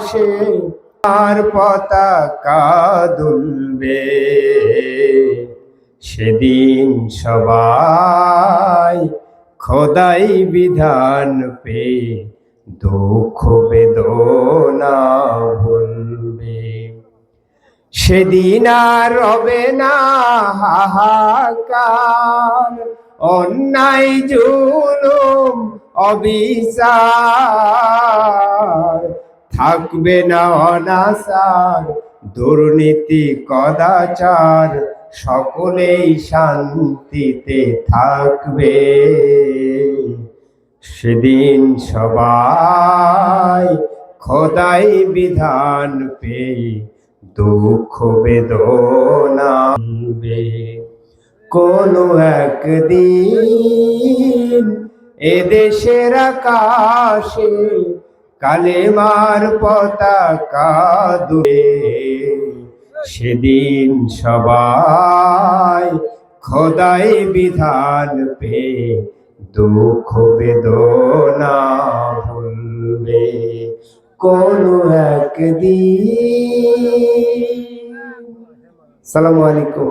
আকাশে আর পতাকা দুলবে। সেদিন সবাই খোদাই বিধান পে, দুঃখ বেদনা ভুলবে। সেদিন আর রবে না হাহাকার, অন্যায়, জুলুম, অবিচার। থাকবে না অনাচার, দুর্নীতি, কদাচার, সকলেই শান্তিতে থাকবে সেদিন সবাই খোদাই বিধান পেয়ে দুঃখ বেদনা। কোনো একদিন এদেশের আকাশে কালেমার পতাকা দূরে সেদিন সবাই খোদাই বিধান পে দুঃখ বেদনা ভুলবে। কোন একদিন। সালামু আলাইকুম